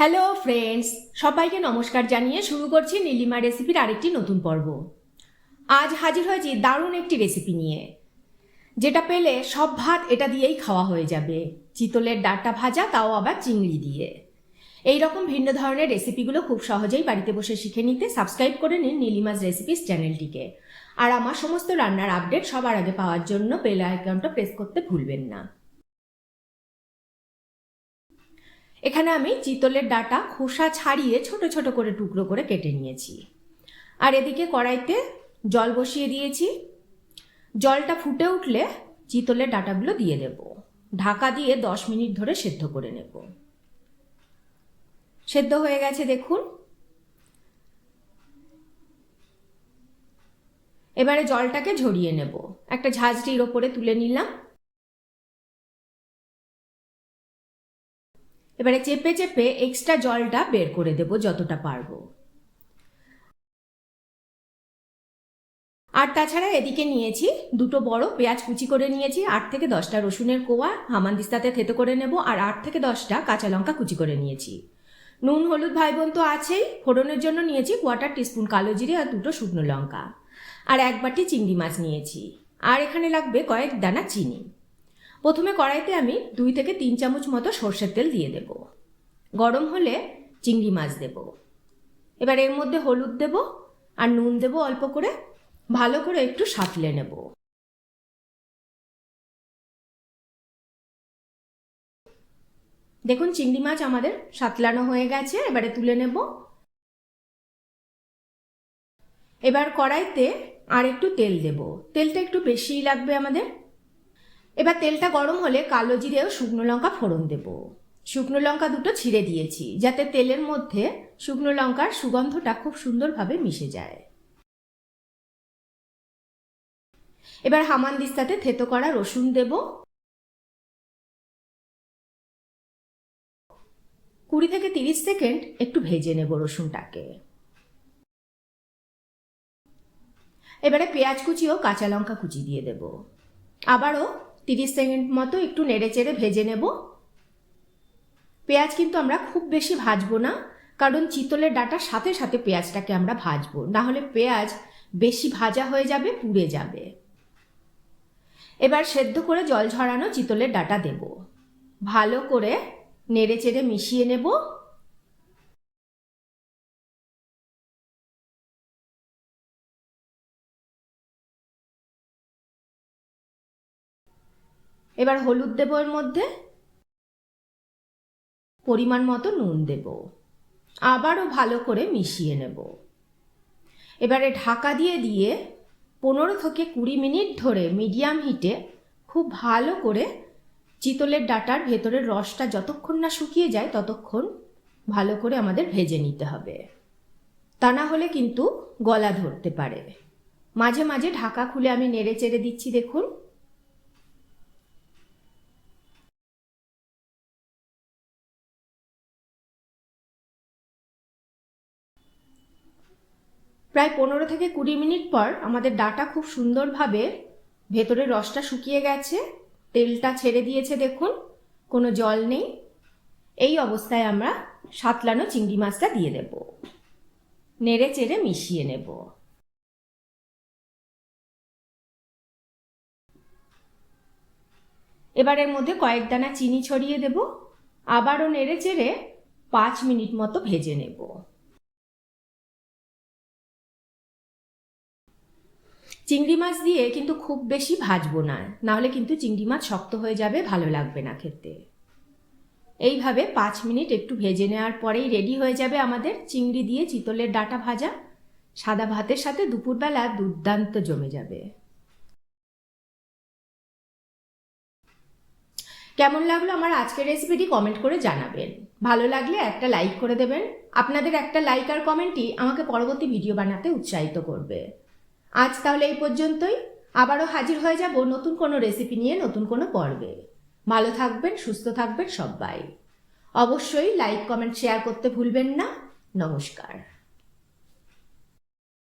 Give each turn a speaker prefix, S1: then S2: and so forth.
S1: Hello friends সবাইকে নমস্কার জানিয়ে শুরু করছি নীলিমা রেসিপির আরেকটি নতুন পর্ব। আজ হাজির হয়েছি দারুণ একটি রেসিপি নিয়ে, যেটা পেলে সব ভাত এটা দিয়েই খাওয়া হয়ে যাবে। চিতলের ডাটা ভাজা, তাও আবার চিংড়ি দিয়ে। এই রকম ভিন্ন ধরনের রেসিপিগুলো খুব সহজেই বাড়িতে বসে শিখে নিতে সাবস্ক্রাইব করে নিন নীলিমাস রেসিপিস চ্যানেলটিকে আর আমার সমস্ত রান্নার আপডেট সবার আগে পাওয়ার জন্য বেল আইকনটা প্রেস করতে ভুলবেন না। এখানে আমি চিতলের ডাটা খোসা ছাড়িয়ে ছোট ছোট করে টুকরো করে কেটে নিয়েছি। আর এদিকে কড়াইতে জল বসিয়ে দিয়েছি। জলটা ফুটে উঠলে চিতলের ডাটাগুলো দিয়ে দেব ঢাকা দিয়ে দশ মিনিট ধরে সেদ্ধ করে নেব। সেদ্ধ হয়ে গেছে, দেখুন। এবারে জলটাকে ঝরিয়ে নেব। একটা ঝাঁঝরির ওপরে তুলে নিলাম। এবারে চেপে চেপে এক্সট্রা জলটা বের করে দেব যতটা পারব। আর তাছাড়া এদিকে নিয়েছি দুটো বড় পেঁয়াজ কুচি করে নিয়েছি, আট থেকে দশটা রসুনের কোয়া হামানদিস্তাতে থেতো করে নেব, আর আট থেকে দশটা কাঁচা লঙ্কা কুচি করে নিয়েছি। নুন, হলুদ ভাই বোন তো আছেই, ফোড়নের জন্য নিয়েছি কোয়াটার টিস্পুন কালো জিরে আর দুটো শুকনো লঙ্কা। আর এক বাটি চিংড়ি মাছ নিয়েছি। আর এখানে লাগবে কয়েক দানা চিনি। প্রথমে কড়াইতে আমি দুই থেকে তিন চামচ মতো সর্ষের তেল দিয়ে দেব। গরম হলে চিংড়ি মাছ দেব। এবার এর মধ্যে হলুদ দেব আর নুন দেব অল্প করে। ভালো করে একটু সাঁতলে নেব। দেখুন, চিংড়ি মাছ আমাদের সাতলানো হয়ে গেছে, এবারে তুলে নেব। এবার কড়াইতে আর একটু তেল দেব। তেলটা একটু বেশিই লাগবে আমাদের। এবার তেলটা গরম হলে কালো জিরেও শুকনো লঙ্কা ফোড়ন দেব। শুকনো লঙ্কা দুটো ছিঁড়ে দিয়েছি, যাতে তেলের মধ্যে শুকনো লঙ্কার সুগন্ধটা খুব সুন্দরভাবে মিশে যায়। এবার হামান দিস্তাতে থেতো করা রসুন দেব। কুড়ি থেকে তিরিশ সেকেন্ড একটু ভেজে নেব রসুনটাকে। এবারে পেঁয়াজ কুচি ও কাঁচা লঙ্কা কুচি দিয়ে দেব। আবারও তিরিশ সেকেন্ড মতো একটু নেড়ে চেড়ে ভেজে নেব। পেঁয়াজ কিন্তু আমরা খুব বেশি ভাজবো না, কারণ চিতলের ডাটার সাথে সাথে পেঁয়াজটাকে আমরা ভাজবো। না হলে পেঁয়াজ বেশি ভাজা হয়ে যাবে, পুড়ে যাবে। এবার সেদ্ধ করে জল ঝরানো চিতলের ডাটা দেব। ভালো করে নেড়ে চেড়ে মিশিয়ে নেব। এবার হলুদ দেবো এর মধ্যে। পরিমাণ মতো নুন দেব। আবারও ভালো করে মিশিয়ে নেব। এবারে ঢাকা দিয়ে দিয়ে পনেরো থেকে কুড়ি মিনিট ধরে মিডিয়াম হিটে খুব ভালো করে চিতলের ডাটার ভেতরের রসটা যতক্ষণ না শুকিয়ে যায় ততক্ষণ ভালো করে আমাদের ভেজে নিতে হবে। তা না হলে কিন্তু গলা ধরতে পারে। মাঝে মাঝে ঢাকা খুলে আমি নেড়ে চেড়ে দিচ্ছি দেখুন। প্রায় পনেরো থেকে কুড়ি মিনিট পর আমাদের ডাটা খুব সুন্দরভাবে ভেতরের রসটা শুকিয়ে গেছে। তেলটা ছেড়ে দিয়েছে দেখুন, কোনো জল নেই। এই অবস্থায় আমরা সাতলানো চিংড়ি মাছটা দিয়ে দেব। নেড়ে চেড়ে মিশিয়ে নেব। এবারের মধ্যে কয়েক দানা চিনি ছড়িয়ে দেব। আবারও নেড়ে চেড়ে পাঁচ মিনিট মতো ভেজে নেব। চিংড়ি মাছ দিয়ে কিন্তু খুব বেশি ভাজবো না। নাহলে কিন্তু চিংড়ি মাছ শক্ত হয়ে যাবে, ভালো লাগবে না খেতে। এইভাবে পাঁচ মিনিট একটু ভেজে নেওয়ার পরেই রেডি হয়ে যাবে আমাদের চিংড়ি দিয়ে চিতলের ডাটা ভাজা। সাদা ভাতের সাথে দুপুরবেলা দুর্দান্ত জমে যাবে। কেমন লাগল আমার আজকের রেসিপিটি কমেন্ট করে জানাবেন। ভালো লাগলে একটা লাইক করে দেবেন। আপনাদের একটা লাইক আর কমেন্টই আমাকে পরবর্তী ভিডিও বানাতে উৎসাহিত করবে। আজ তাহলে এই পর্যন্তই। আবারও হাজির হয়ে যাব নতুন কোনো রেসিপি নিয়ে নতুন কোনো পর্বে। ভালো থাকবেন, সুস্থ থাকবেন সবাই। অবশ্যই লাইক কমেন্ট শেয়ার করতে ভুলবেন না। নমস্কার।